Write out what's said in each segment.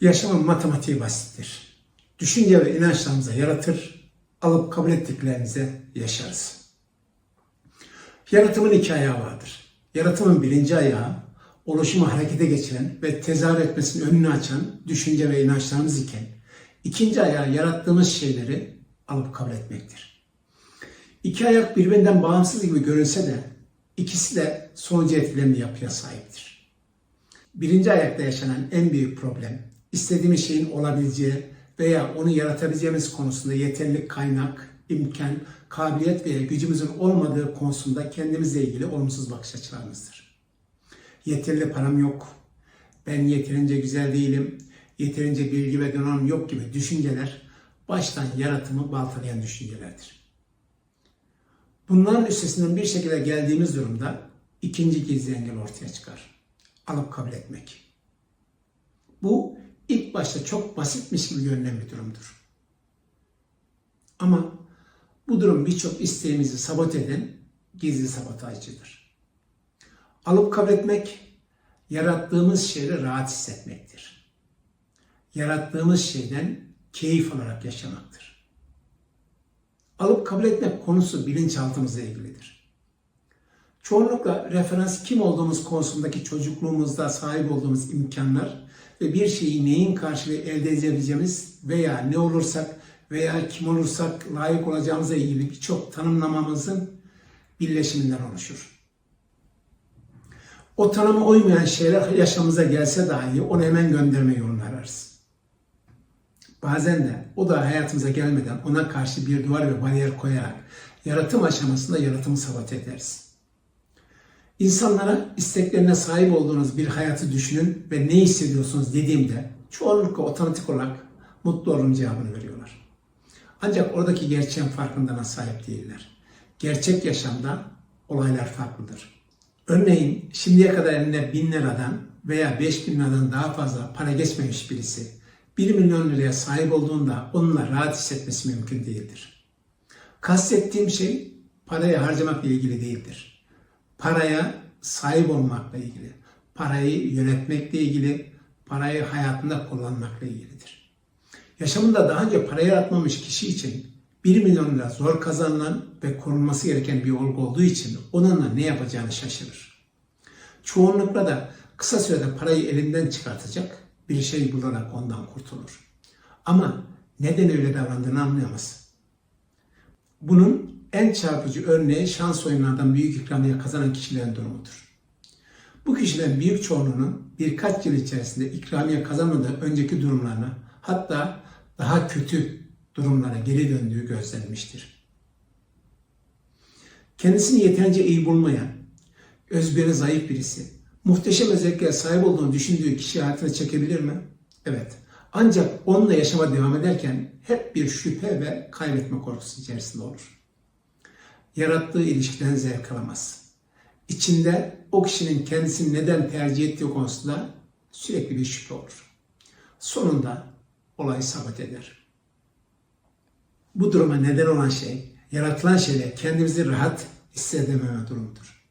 Yaşamın matematiği basittir. Düşünce ve inançlarımıza yaratır, alıp kabul ettiklerimize yaşarız. Yaratımın iki ayağı vardır. Yaratımın birinci ayağı, oluşumu harekete geçiren ve tezahür etmesinin önünü açan düşünce ve inançlarımız iken, ikinci ayağı yarattığımız şeyleri alıp kabul etmektir. İki ayak birbirinden bağımsız gibi görünse de ikisi de sonucu etkileyen bir yapıya sahiptir. Birinci ayakta yaşanan en büyük problem, istediğimiz şeyin olabileceği veya onu yaratabileceğimiz konusunda yeterli kaynak, imkan, kabiliyet veya gücümüzün olmadığı konusunda kendimizle ilgili olumsuz bakış açılarımızdır. Yeterli param yok, ben yeterince güzel değilim, yeterince bilgi ve donanım yok gibi düşünceler baştan yaratımı baltalayan düşüncelerdir. Bunların üstesinden bir şekilde geldiğimiz durumda ikinci gizli engel ortaya çıkar. Alıp kabul etmek. Bu ilk başta çok basitmiş gibi görünen bir durumdur. Ama bu durum birçok isteğimizi sabote eden gizli sabotajcıdır. Alıp kabul etmek, yarattığımız şeyi rahat hissetmektir. Yarattığımız şeyden keyif alarak yaşamaktır. Alıp kabul etmek konusu bilinçaltımızla ilgilidir. Çoğunlukla referans kim olduğumuz konusundaki çocukluğumuzda sahip olduğumuz imkanlar ve bir şeyi neyin karşılığı elde edebileceğimiz veya ne olursak veya kim olursak layık olacağımıza ilgili birçok tanımlamamızın birleşiminden oluşur. O tanıma uymayan şeyler yaşamımıza gelse dahi onu hemen gönderme yolunu ararız. Bazen de o da hayatımıza gelmeden ona karşı bir duvar ve bariyer koyarak yaratım aşamasında yaratımı sabote ederiz. İnsanlara isteklerine sahip olduğunuz bir hayatı düşünün ve ne hissediyorsunuz dediğimde çoğunlukla otomatik olarak mutlu olun cevabını veriyorlar. Ancak oradaki gerçeğin farkındana sahip değiller. Gerçek yaşamda olaylar farklıdır. Örneğin şimdiye kadar eline bin liradan veya beş bin liradan daha fazla para geçmemiş birisi 1 milyon liraya sahip olduğunda onunla rahat hissetmesi mümkün değildir. Kastettiğim şey parayı harcamakla ilgili değildir. Paraya sahip olmakla ilgili, parayı yönetmekle ilgili, parayı hayatında kullanmakla ilgilidir. Yaşamında daha önce para yaratmamış kişi için 1 milyon lira zor kazanılan ve korunması gereken bir olgu olduğu için onunla ne yapacağını şaşırır. Çoğunlukla da kısa sürede parayı elinden çıkartacak bir şey bularak ondan kurtulur. Ama neden öyle davrandığını anlayamaz. Bunun en çarpıcı örneği şans oyunlardan büyük ikramiye kazanan kişilerin durumudur. Bu kişilerin büyük çoğunluğunun birkaç yıl içerisinde ikramiye kazanmadığı önceki durumlarına hatta daha kötü durumlara geri döndüğü gözlenmiştir. Kendisini yeterince iyi bulmayan, özgüveni zayıf birisi, muhteşem özelliklere sahip olduğunu düşündüğü kişi hayatına çekebilir mi? Evet. Ancak onunla yaşama devam ederken hep bir şüphe ve kaybetme korkusu içerisinde olur. Yarattığı ilişkiden zevk alamaz. İçinde o kişinin kendisini neden tercih ettiği konusunda sürekli bir şüphe olur. Sonunda olayı sabote eder. Bu duruma neden olan şey, yaratılan şeyle kendimizi rahat hissedememe durumudur.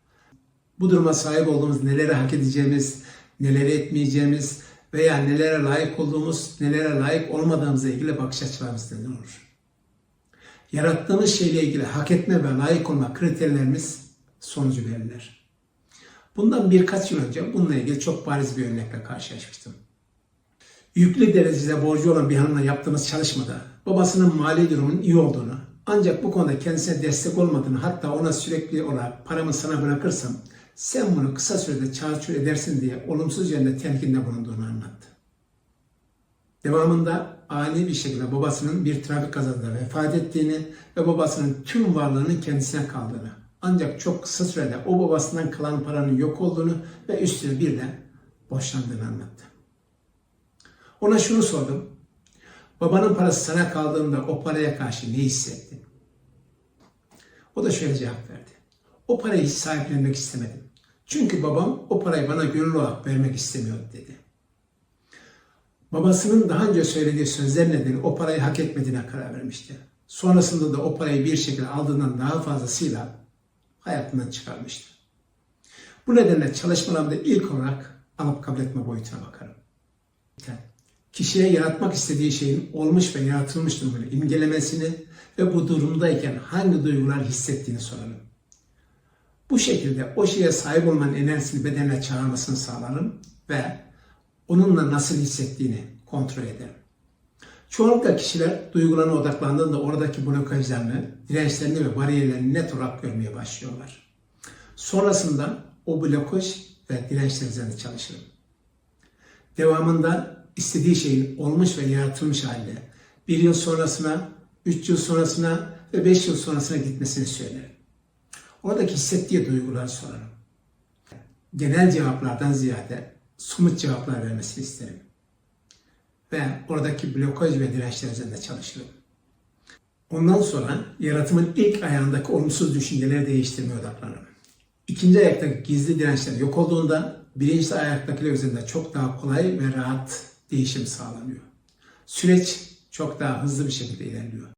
Bu duruma sahip olduğumuz, neleri hak edeceğimiz, neleri etmeyeceğimiz veya nelere layık olduğumuz, nelere layık olmadığımızla ilgili bakış açılarımız neden olur. Yarattığımız şeyle ilgili hak etme ve layık olma kriterlerimiz sonucu belirler. Bundan birkaç yıl önce bununla ilgili çok bariz bir örnekle karşılaşmıştım. Yüklü derecede borcu olan bir hanımla yaptığımız çalışmada babasının mali durumunun iyi olduğunu ancak bu konuda kendisine destek olmadığını hatta ona sürekli olarak paramı sana bırakırsam sen bunu kısa sürede çarçur edersin diye olumsuz yönde telkinde bulunduğunu anlattı. Devamında ani bir şekilde babasının bir trafik kazasında vefat ettiğini ve babasının tüm varlığının kendisine kaldığını ancak çok kısa sürede o babasından kalan paranın yok olduğunu ve üstüne bir de boşandığını anlattı. Ona şunu sordum. Babanın parası sana kaldığında o paraya karşı ne hissettin? O da şöyle cevap verdi. O parayı hiç sahiplenmek istemedim. Çünkü babam o parayı bana gönül olarak vermek istemiyordu dedi. Babasının daha önce söylediği sözler nedeni o parayı hak etmediğine karar vermişti. Sonrasında da o parayı bir şekilde aldığından daha fazlasıyla hayatından çıkarmıştı. Bu nedenle çalışmalarımda ilk olarak alıp kabul etme boyutuna bakarım. kişiye yaratmak istediği şeyin olmuş ve yaratılmış durumunu imgelemesini ve bu durumdayken hangi duygular hissettiğini sorarım. Bu şekilde o şeye sahip olmanın enerjisini bedenine çağırmasını sağlarım ve onunla nasıl hissettiğini kontrol ederim. Çoğunlukla kişiler duygularına odaklandığında oradaki blokajlarını, dirençlerini ve bariyerlerini net olarak görmeye başlıyorlar. Sonrasında o blokaj ve dirençler üzerinde çalışırım. Devamında istediği şeyin olmuş ve yaratılmış haline, bir yıl sonrasına, üç yıl sonrasına ve beş yıl sonrasına gitmesini söylerim. Oradaki hissettiği duyguları sorarım. Genel cevaplardan ziyade somut cevaplar vermesini isterim. Ve oradaki blokaj ve dirençler üzerinde çalışırım. Ondan sonra yaratımın ilk ayağındaki olumsuz düşünceleri değiştirmeye odaklanırım. İkinci ayaktaki gizli dirençler yok olduğunda birinci ayaktakiler üzerinde çok daha kolay ve rahat değişim sağlanıyor. Süreç çok daha hızlı bir şekilde ilerliyor.